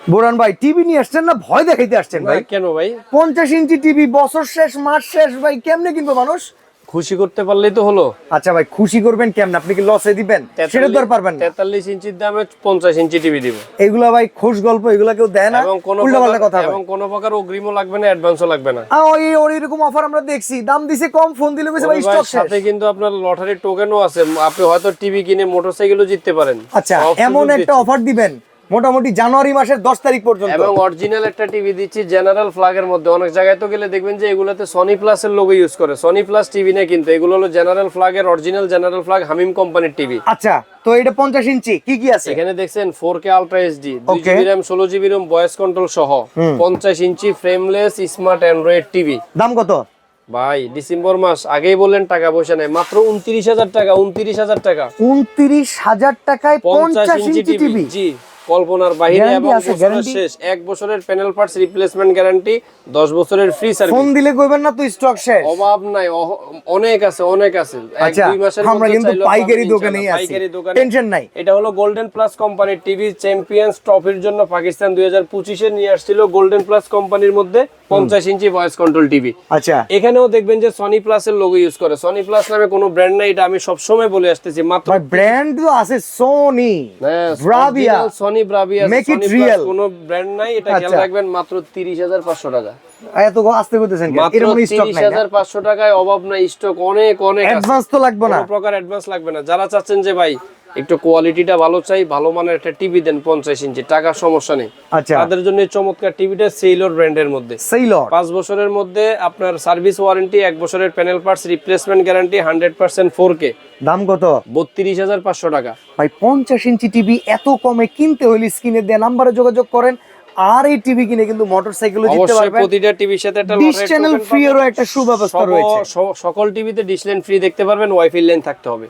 বোরান ভাই টিভি নিয়ে আসছেন না? ভয় দেখাইতে আসছেন ভাই। কেন ভাই? পঞ্চাশ ইঞ্চি টিভি বছর শেষ মাস শেষ ভাই কেমনে কিনবো মানুষ? খুশি করতে পারলেই তো হলো। আচ্ছা ভাই খুশি করবেন কেমনে? আপনি কি লসে দিবেন? সেটা তো পারবেন না। তেতাল্লিশ ইঞ্চির দামে পঞ্চাশ ইঞ্চি টিভি দিব। এগুলা ভাই খোশ গল্প এগুলা কেউ দেয় না। এবং কোনো উল্টা পাল্টা কথা এবং কোনো প্রকার অগ্রিমও লাগবে না অ্যাডভান্সও লাগবে না। আ, ওই ওর এরকম অফার আমরা দেখছি। দাম দিছে কম ফোন দিলে কইছে ভাই স্টক শেষ। সাথে কিন্তু আপনার লটারির টোকেনও আছে। আপনি হয়তো টিভি কিনে মোটরসাইকেলও জিততে পারেন। আচ্ছা এমন একটা অফার দিবেন। মোটামুটি জানুয়ারি মাসের দশ তারিখ পর্যন্ত। এবং অরিজিনাল একটা টিভি দিচ্ছি জেনারেল ফ্ল্যাগের মধ্যে। অনেক জায়গায় তো গেলে দেখবেন যে এগুলোতে সনি প্লাস এর লোগো ইউজ করে। সনি প্লাস টিভি না কিন্তু এগুলো হলো জেনারেল ফ্ল্যাগের অরিজিনাল জেনারেল ফ্ল্যাগ হামিম কোম্পানির টিভি আচ্ছা তো এটা পঞ্চাশ ইঞ্চি কি কি আছে? এখানে দেখছেন ফোর কে আলট্রা এইচডি দুই Okay. জিবি র্যাম ষোলো জিবি র্যাম ভয়েস কন্ট্রোল সহ। পঞ্চাশ inch frameless smart android TV দাম কত? ভাই ডিসেম্বর মাস আগেই বললেন টাকা পয়সা নেই। মাত্র উনত্রিশ হাজার টাকা উনত্রিশ হাজার টাকা। উনত্রিশ হাজার টাকায় পঞ্চাশ ইঞ্চি টিভি জি। কল্পনার বাইরে এবং শেষ এক বছরের প্যানেল পার্টস রিপ্লেসমেন্ট গ্যারান্টি দশ বছরের ফ্রি ফোন দিলে কইবেন না তো স্টক শেষ। অভাব নাই অনেক আছে অনেক আছে। এক আচ্ছা দুই মাসের আমরা কিন্তু পাইকারি দোকানেই আছি। পাইকারি দোকানে। টেনশন নাই। এটা হলো গোল্ডেন প্লাস কোম্পানির টিভি চ্যাম্পিয়ন্স ট্রফির জন্য পাকিস্তান দুই হাজার পঁচিশে নিয়ে আসছিল গোল্ডেন প্লাস কোম্পানির মধ্যে। পঞ্চাশ ইঞ্চি ভয়েস কন্ট্রোল টিভি আচ্ছা। এখানেও দেখবেন যে সনি প্লাস এর লোগো ইউজ করে। সনি প্লাস নামে কোনো ব্র্যান্ড নাই এটা আমি সবসময় বলে আসতেছি মাত্র ব্র্যান্ড তো আছে Sony Bravia Sony Bravia it Sony real. কোনো ব্র্যান্ড নাই এটা খেয়াল আচ্ছা। রাখবেন মাত্র তিরিশ হাজার পাঁচশো টাকা। এত আস্তে করতেছেন এরকম স্টক নাই হাজার পাঁচশো টাকায় অভাব নাই স্টক অনেক অনেক। অ্যাডভান্স তো লাগবে না। কোনো প্রকার অ্যাডভান্স লাগবে না। যারা চাচ্ছেন যে ভাই একটু কোয়ালিটিটা ভালো চাই ভালো মানের একটা টিভি দেন পঞ্চাশ ইঞ্চি টাকার সমস্যা নেই। আচ্ছা। তাদের জন্য চমৎকার টিভিটা সেইলর ব্র্যান্ডের মধ্যে। সেই লট পাঁচ বছরের মধ্যে আপনার সার্ভিস ওয়ারেন্টি এক বছরের panel parts replacement guarantee hundred percent four K দাম কত? বত্রিশ হাজার পাঁচশো টাকা। ভাই পঞ্চাশ ইঞ্চি টিভি এত কমে কিনতে হইলে স্ক্রিনে দেওয়া নাম্বারে যোগাযোগ করেন আর এই টিভি কিনে কিন্তু মোটরসাইকেলও জিততে পারবেন। প্রতিটা টিভির সাথে একটা ডিশ চ্যানেল ফ্রি। এরও একটা সুব্যবস্থা রয়েছে। সকল টিভিতে ডিশ লাইন ফ্রি দেখতে পারবেন ওয়াইফাই লাইন থাকতে হবে।